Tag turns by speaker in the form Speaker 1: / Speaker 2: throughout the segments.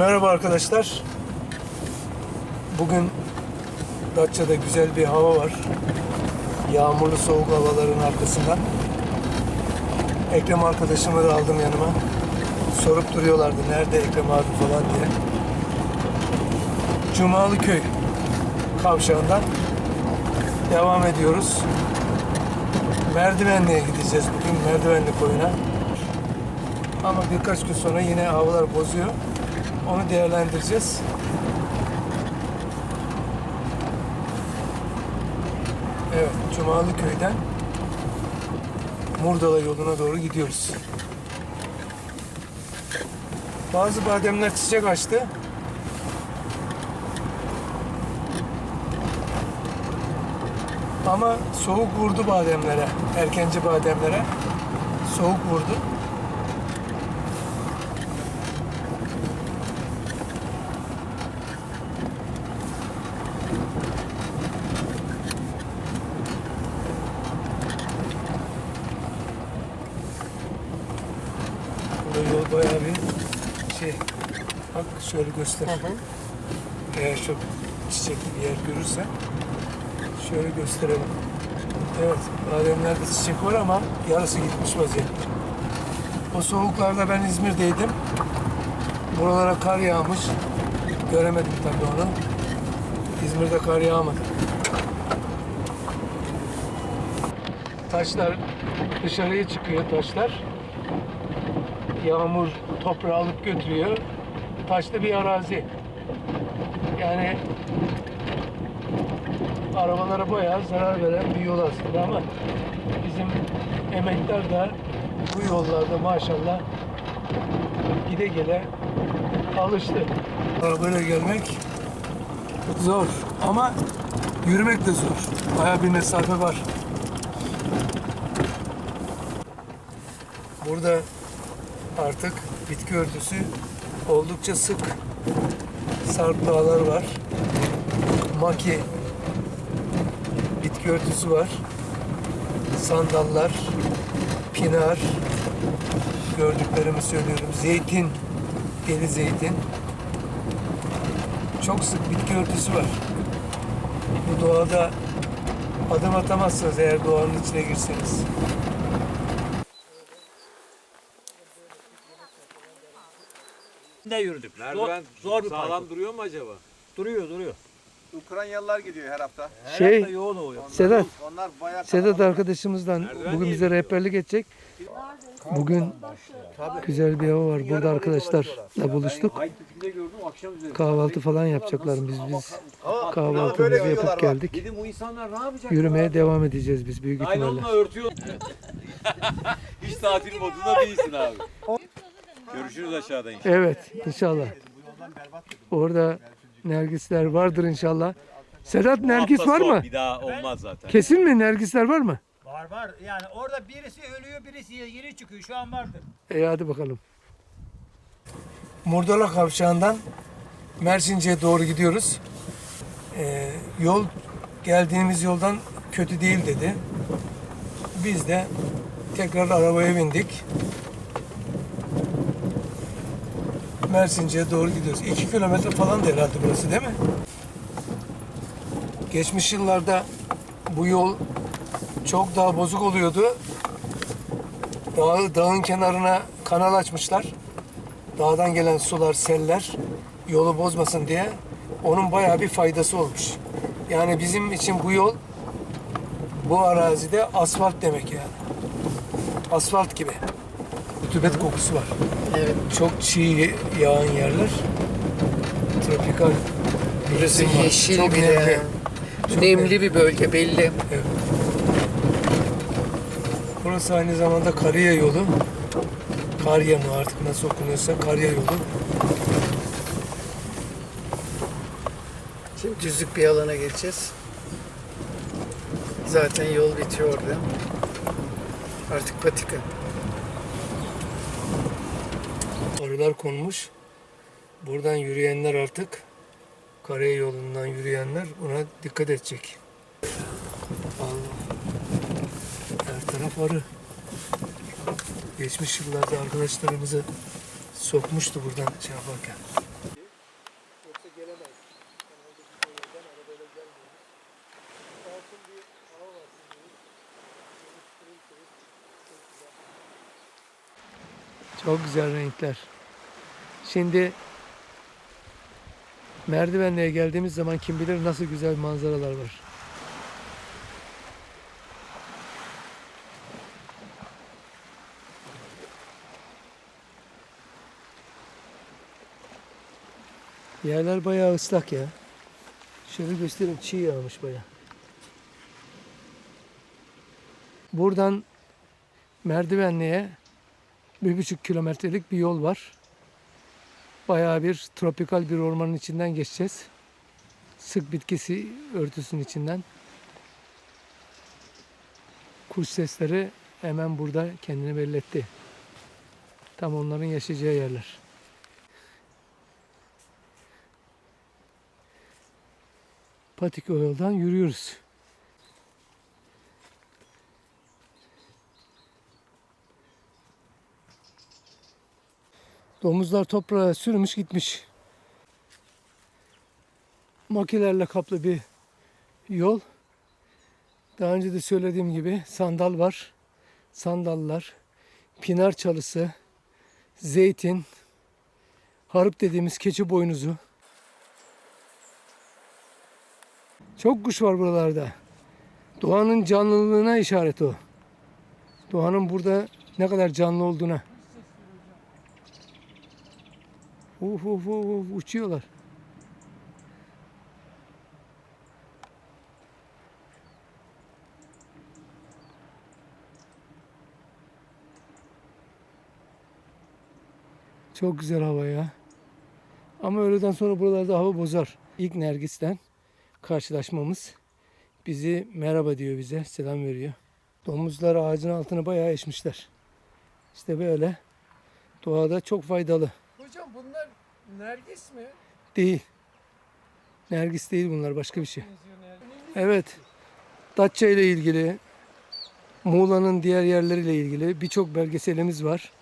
Speaker 1: Merhaba arkadaşlar. Bugün Datça'da güzel bir hava var. Yağmurlu soğuk havaların arkasından. Ekrem arkadaşımı da aldım yanıma. Sorup duruyorlardı nerede Ekrem abi falan diye. Cumalı Köy kavşağından devam ediyoruz. Merdivenli'ye gideceğiz bugün Merdivenli koyuna. Ama birkaç gün sonra yine havalar bozuyor. Onu değerlendireceğiz. Evet, Cumalı köyden Murdala yoluna doğru gidiyoruz. Bazı bademler çiçek açtı. Ama soğuk vurdu bademlere, erkenci bademlere. Soğuk vurdu. Burada yol bayağı bir şey. Bak şöyle göster. Eğer çok çiçekli bir yer görürsen şöyle gösterelim. Evet, bademlerde çiçek var ama yarısı gitmiş vaziyette. O soğuklarda ben İzmir'deydim. Buralara kar yağmış. Göremedim tabii onu. İzmir'de kar yağmadı. Taşlar dışarıya çıkıyor taşlar. Yağmur toprağı alıp götürüyor. Taşlı bir arazi. Yani arabalara bayağı zarar veren bir yol aslında ama bizim emekler de bu yollarda maşallah gide gele alıştı. Arabayla gelmek zor ama yürümek de zor. Bayağı bir mesafe var. Burada artık bitki örtüsü oldukça sık. Sarp dağlar var. Maki bitki örtüsü var. Sandallar, pinar, gördüklerimi söylüyorum. Zeytin, deli zeytin. Çok sık bitki örtüsü var. Bu doğada adım atamazsınız eğer doğanın içine girseniz.
Speaker 2: de yürüdük.
Speaker 3: Merdiven
Speaker 2: zor, zor bir
Speaker 3: sağlam
Speaker 2: parkur.
Speaker 3: duruyor mu acaba?
Speaker 2: Duruyor duruyor.
Speaker 4: Ukraynalılar gidiyor her hafta.
Speaker 2: Her
Speaker 1: Şey-
Speaker 2: hafta yoğun oluyor.
Speaker 1: Sedat,
Speaker 4: Onlar bayağı
Speaker 1: Sedat arkadaşımızdan bugün bize rehberlik edecek. Bugün güzel bir hava var. Burada arkadaşlarla buluştuk. Kahvaltı falan yapacaklar biz biz kahvaltımızı yapıp geldik.
Speaker 3: Dedim bu insanlar ne yapacak?
Speaker 1: Yürümeye devam edeceğiz biz büyük ihtimalle.
Speaker 3: Naylonla örtüyor. Hiç tatil modunda değilsin abi. Görüşürüz aşağıda inşallah.
Speaker 1: Evet inşallah. Orada nergisler vardır inşallah. Sedat nergis var mı?
Speaker 3: Bir daha olmaz zaten.
Speaker 1: Kesin mi nergisler var mı?
Speaker 2: Var var. Yani orada birisi ölüyor, birisi yeni çıkıyor. Şu an vardır.
Speaker 1: İyi hadi bakalım. Murdala kavşağından Mersince'ye doğru gidiyoruz. Ee, yol geldiğimiz yoldan kötü değil dedi. Biz de tekrar arabaya bindik. Mersince'ye doğru gidiyoruz. 2 kilometre falan da herhalde burası değil mi? Geçmiş yıllarda bu yol çok daha bozuk oluyordu. Dağ, dağın kenarına kanal açmışlar. Dağdan gelen sular, seller yolu bozmasın diye onun bayağı bir faydası olmuş. Yani bizim için bu yol bu arazide asfalt demek yani. Asfalt gibi. Rutubet kokusu var. Evet. Çok çiğ yağan yerler. Tropikal.
Speaker 5: Burası yeşil
Speaker 1: Çok
Speaker 5: bir
Speaker 1: nemli. Çok
Speaker 5: Nemli bir bölge belli.
Speaker 1: Burası aynı zamanda Kariye yolu. Karya mı artık nasıl okunuyorsa Karya yolu.
Speaker 5: Şimdi düzlük bir alana geçeceğiz. Zaten yol bitiyor orada. Artık patika.
Speaker 1: çadırlar konmuş. Buradan yürüyenler artık Karaya yolundan yürüyenler buna dikkat edecek. Allah. Her taraf arı. Geçmiş yıllarda arkadaşlarımızı sokmuştu buradan şey yaparken. Çok güzel renkler. Şimdi merdivenliğe geldiğimiz zaman kim bilir nasıl güzel manzaralar var. Yerler bayağı ıslak ya. Şöyle göstereyim çiğ yağmış bayağı. Buradan merdivenliğe bir buçuk kilometrelik bir yol var. Bayağı bir tropikal bir ormanın içinden geçeceğiz. Sık bitkisi örtüsünün içinden. Kuş sesleri hemen burada kendini belli etti. Tam onların yaşayacağı yerler. Patika yoldan yürüyoruz. Domuzlar toprağa sürmüş gitmiş. Makilerle kaplı bir yol. Daha önce de söylediğim gibi sandal var. Sandallar, pinar çalısı, zeytin, harp dediğimiz keçi boynuzu. Çok kuş var buralarda. Doğanın canlılığına işaret o. Doğanın burada ne kadar canlı olduğuna. Uf uf uf uf uçuyorlar. Çok güzel hava ya. Ama öğleden sonra buralarda hava bozar. İlk Nergis'ten karşılaşmamız bizi merhaba diyor bize, selam veriyor. Domuzlar ağacın altını bayağı eşmişler. İşte böyle doğada çok faydalı.
Speaker 5: Nergis mi?
Speaker 1: Değil. Nergis değil bunlar başka bir şey. Evet. Datça ile ilgili, Muğla'nın diğer yerleriyle ilgili birçok belgeselimiz var.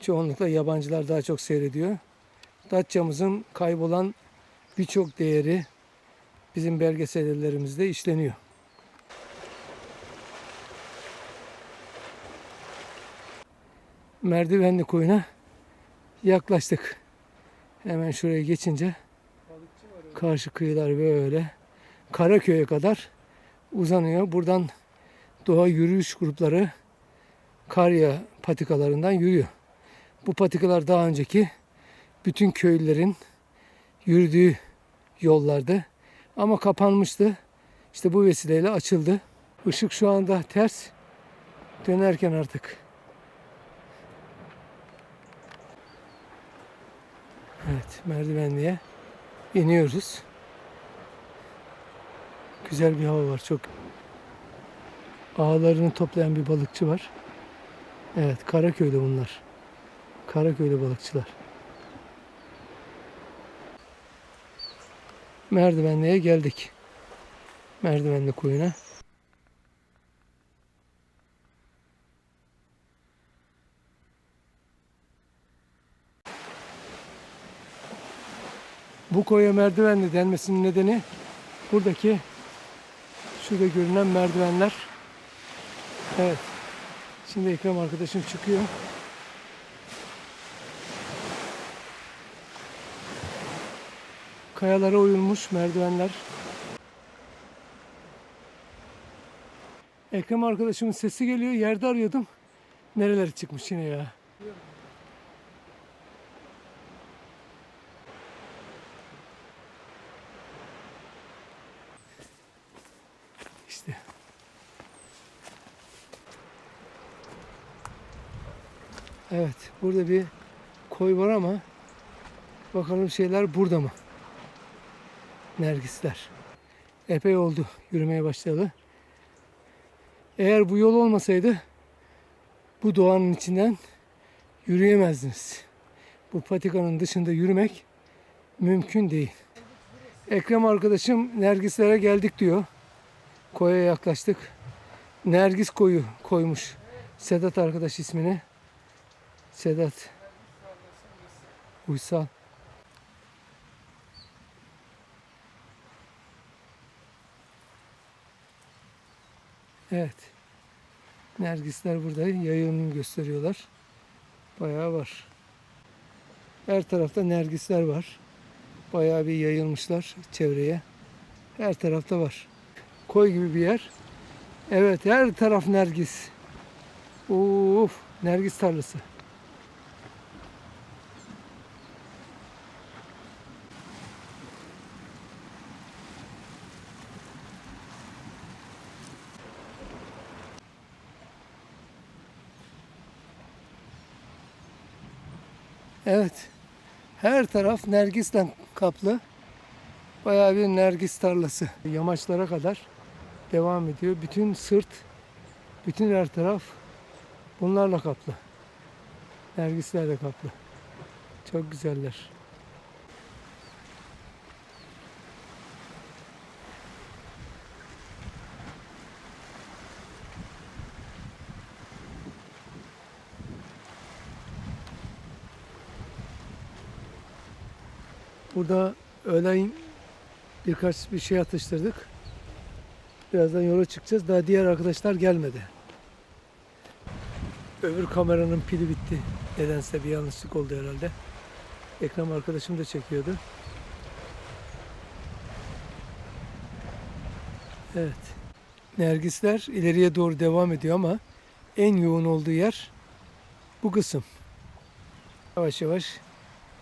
Speaker 1: Çoğunlukla yabancılar daha çok seyrediyor. Datça'mızın kaybolan birçok değeri bizim belgesellerimizde işleniyor. Merdivenli koyuna yaklaştık. Hemen şuraya geçince karşı kıyılar böyle Karaköy'e kadar uzanıyor. Buradan doğa yürüyüş grupları Karya patikalarından yürüyor. Bu patikalar daha önceki bütün köylülerin yürüdüğü yollardı. Ama kapanmıştı. İşte bu vesileyle açıldı. Işık şu anda ters. Dönerken artık. Evet merdivenliğe iniyoruz. Güzel bir hava var çok. Ağlarını toplayan bir balıkçı var. Evet Karaköy'de bunlar. Karaköy'de balıkçılar. Merdivenliğe geldik. Merdivenli koyuna. Bu koya merdivenli denmesinin nedeni buradaki şurada görünen merdivenler. Evet. Şimdi Ekrem arkadaşım çıkıyor. Kayalara oyulmuş merdivenler. Ekrem arkadaşımın sesi geliyor. Yerde arıyordum. Nereleri çıkmış yine ya. Evet, burada bir koy var ama bakalım şeyler burada mı? Nergisler. Epey oldu yürümeye başladı. Eğer bu yol olmasaydı bu doğanın içinden yürüyemezdiniz. Bu patikanın dışında yürümek mümkün değil. Ekrem arkadaşım Nergislere geldik diyor. Koya yaklaştık. Nergis koyu koymuş. Sedat arkadaş ismini. Sedat. Uysal. Evet. Nergisler burada yayılımını gösteriyorlar. Bayağı var. Her tarafta nergisler var. Bayağı bir yayılmışlar çevreye. Her tarafta var. Koy gibi bir yer. Evet her taraf nergis. Uf, nergis tarlası. Evet. Her taraf nergisle kaplı. Bayağı bir nergis tarlası. Yamaçlara kadar devam ediyor. Bütün sırt, bütün her taraf bunlarla kaplı. Nergislerle kaplı. Çok güzeller. Burada öğlen birkaç bir şey atıştırdık. Birazdan yola çıkacağız. Daha diğer arkadaşlar gelmedi. Öbür kameranın pili bitti. Nedense bir yanlışlık oldu herhalde. Ekran arkadaşım da çekiyordu. Evet. Nergisler ileriye doğru devam ediyor ama en yoğun olduğu yer bu kısım. Yavaş yavaş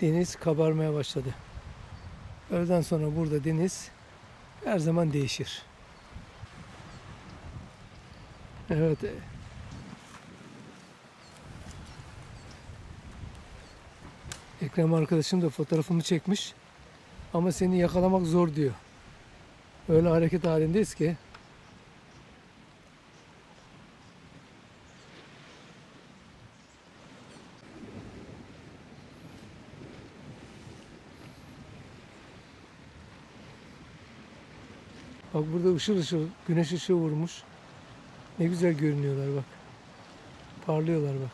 Speaker 1: deniz kabarmaya başladı. Öğleden sonra burada deniz her zaman değişir. Evet. Ekrem arkadaşım da fotoğrafımı çekmiş. Ama seni yakalamak zor diyor. Öyle hareket halindeyiz ki. Bak burada ışıl ışıl güneş ışığı vurmuş. Ne güzel görünüyorlar bak. Parlıyorlar bak.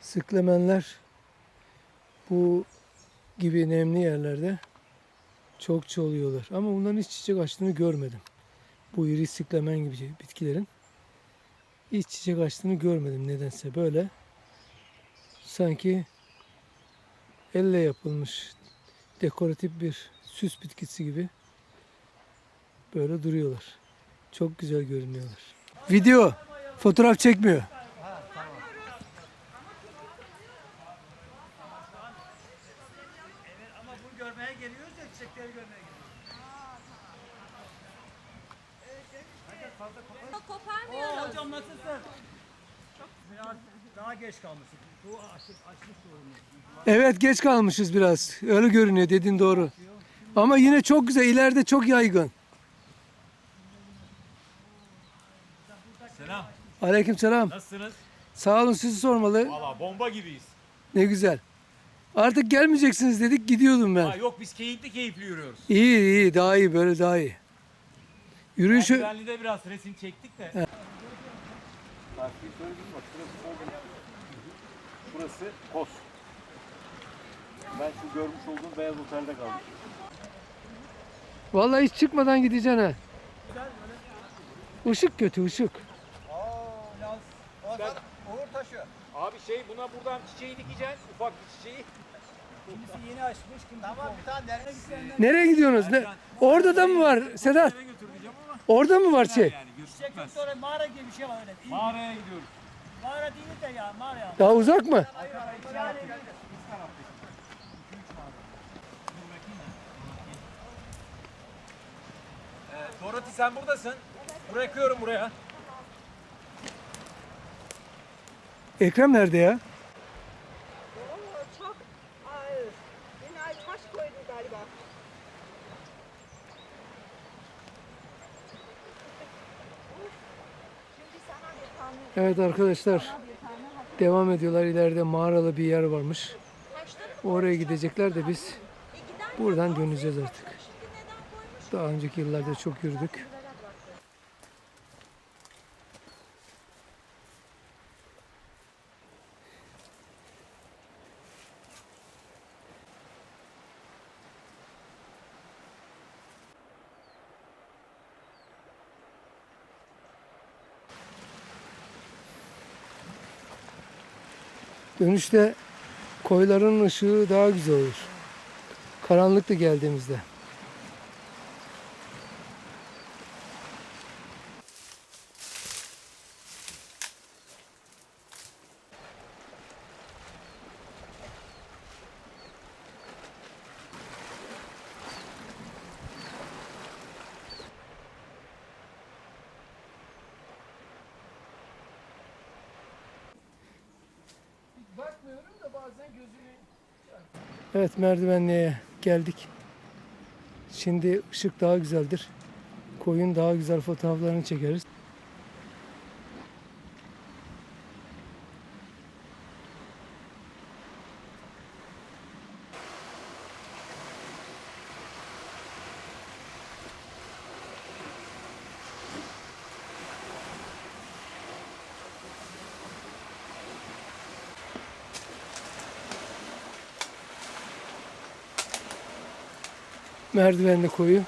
Speaker 1: Sıklemenler bu gibi nemli yerlerde çokça oluyorlar. Ama bunların hiç çiçek açtığını görmedim. Bu iri sıklemen gibi bitkilerin hiç çiçek açtığını görmedim nedense. Böyle sanki elle yapılmış dekoratif bir süs bitkisi gibi böyle duruyorlar. Çok güzel görünüyorlar. Video, fotoğraf çekmiyor.
Speaker 2: Ama bunu görmeye geliyoruz ya çiçekleri görmeye geliyoruz. Oo,
Speaker 6: Koparmıyoruz.
Speaker 2: hocam nasılsın? Biraz daha geç kalmışsın. Bu açlık, açlık sorunu.
Speaker 1: Evet geç kalmışız biraz. Öyle görünüyor dediğin doğru. Ama yine çok güzel. ileride çok yaygın.
Speaker 3: Selam.
Speaker 1: Aleykümselam.
Speaker 3: Nasılsınız?
Speaker 1: Sağ olun sizi sormalı.
Speaker 3: Valla bomba gibiyiz.
Speaker 1: Ne güzel. Artık gelmeyeceksiniz dedik gidiyordum
Speaker 3: Ha,
Speaker 1: ben.
Speaker 3: yok biz keyifli keyifli yürüyoruz.
Speaker 1: İyi iyi daha iyi böyle daha iyi. Yürüyüşü
Speaker 3: Merdivenli'de biraz resim çektik de.
Speaker 4: Takviye söyledim bak şurası. Burası Kos. Ben şu görmüş olduğum beyaz otelde kaldım.
Speaker 1: vallahi hiç çıkmadan gideceksin ha. Işık kötü ışık.
Speaker 4: Zaman Uğur taşı.
Speaker 3: Abi şey buna buradan çiçeği dikeceksin. Ufak bir çiçeği.
Speaker 2: Kimisi yeni açmış, kimisi
Speaker 4: Tamam bir tane nereye gitsen
Speaker 1: Nereye gidiyorsunuz? Ne? Orada da mı var Sedat? Orada mı var şey?
Speaker 3: Yani
Speaker 2: Çiçek
Speaker 3: gözükmez.
Speaker 2: yok sonra mağara gibi bir şey var öyle.
Speaker 3: Mağaraya gidiyoruz.
Speaker 2: Mağara değil de ya mağara ya.
Speaker 1: Daha uzak mı?
Speaker 3: Ee, Dorothy sen buradasın. Bırakıyorum buraya.
Speaker 1: Ekrem nerede ya?
Speaker 6: Oo, çok ağır. Yine ay taş koydu galiba. Şimdi sana bir tane
Speaker 1: Evet arkadaşlar devam ediyorlar. İleride mağaralı bir yer varmış. Oraya gidecekler de biz buradan döneceğiz artık. Daha önceki yıllarda çok yürüdük. Dönüşte koyların ışığı daha güzel olur. Karanlıktı geldiğimizde. Bakmıyorum da bazen gözümü... Evet merdivenliğe geldik. Şimdi ışık daha güzeldir. Koyun daha güzel fotoğraflarını çekeriz. Merdivenli koyu.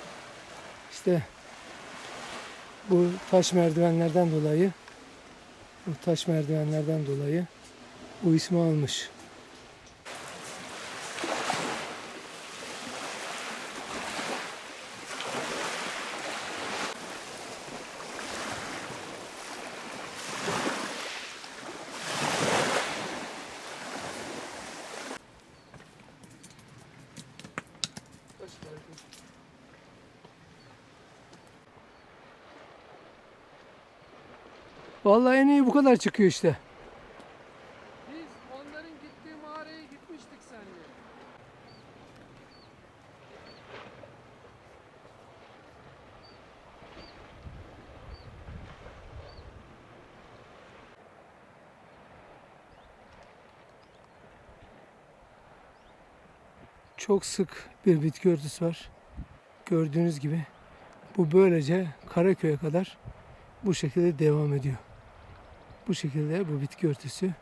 Speaker 1: İşte bu taş merdivenlerden dolayı bu taş merdivenlerden dolayı bu ismi almış. Vallahi en iyi bu kadar çıkıyor işte.
Speaker 7: Biz onların gittiği mağaraya gitmiştik seninle.
Speaker 1: Çok sık bir bitki örtüsü var. Gördüğünüz gibi bu böylece Karaköy'e kadar bu şekilde devam ediyor. Bu şekilde bu bitki örtüsü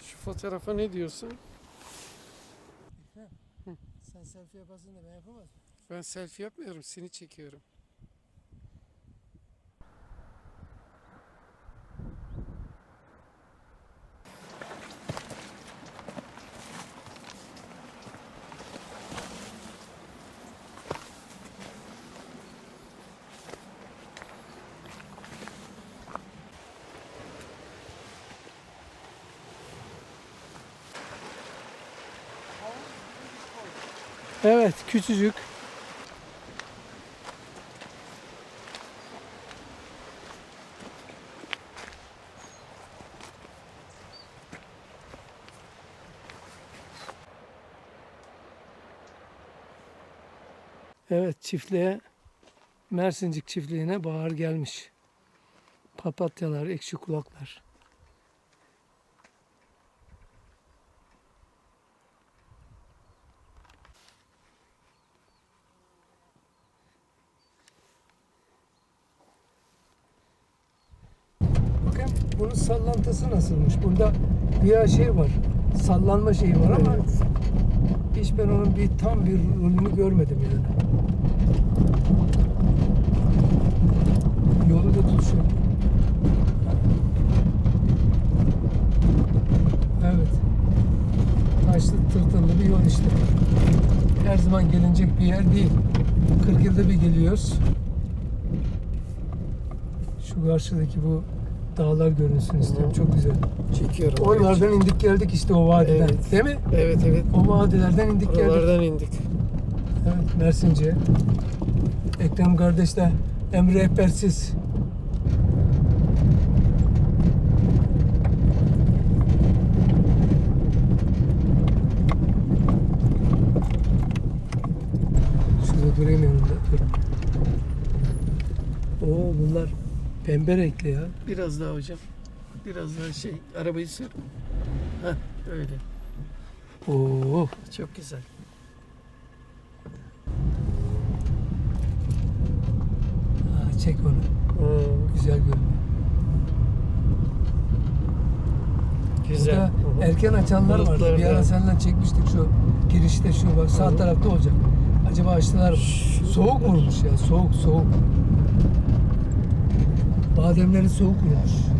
Speaker 7: Şu fotoğrafa ne diyorsun?
Speaker 1: Sen selfie yapasın da ben yapamaz
Speaker 7: Ben selfie yapmıyorum, seni çekiyorum.
Speaker 1: Evet, küçücük. Evet, çiftliğe Mersincik çiftliğine bahar gelmiş. Papatyalar, ekşi kulaklar. Sallantısı nasılmış? Bunda bir şey var. Sallanma şeyi var ama hiç ben onun bir tam bir rolünü görmedim yani. Yolu da tutuşuyor. Evet. Taşlı tırtıllı bir yol işte. Her zaman gelinecek bir yer değil. 40 yılda bir geliyoruz. Şu karşıdaki bu dağlar görünsün istiyorum. Çok güzel.
Speaker 7: Çekiyorum.
Speaker 1: Oralardan indik geldik işte o vadiden.
Speaker 7: Evet.
Speaker 1: Değil mi?
Speaker 7: Evet evet.
Speaker 1: O vadilerden indik geldik.
Speaker 7: Oralardan indik.
Speaker 1: Evet, Mersince. Ekrem kardeş de Emre Rehbersiz. Şurada durayım yanında. Dur. Oo bunlar pembe renkli ya.
Speaker 7: Biraz daha hocam. Biraz daha şey, arabayı sür. Heh, öyle.
Speaker 1: Oo
Speaker 7: Çok güzel.
Speaker 1: ha, çek onu.
Speaker 7: Hmm,
Speaker 1: Güzel görünüyor.
Speaker 7: güzel.
Speaker 1: Burada erken açanlar vardı.
Speaker 7: Bulutlar
Speaker 1: Bir ara seninle çekmiştik şu girişte şu bak sağ tarafta olacak. Acaba açtılar mı? Soğuk vurmuş ya soğuk soğuk. Bademleri soğuk vurmuş.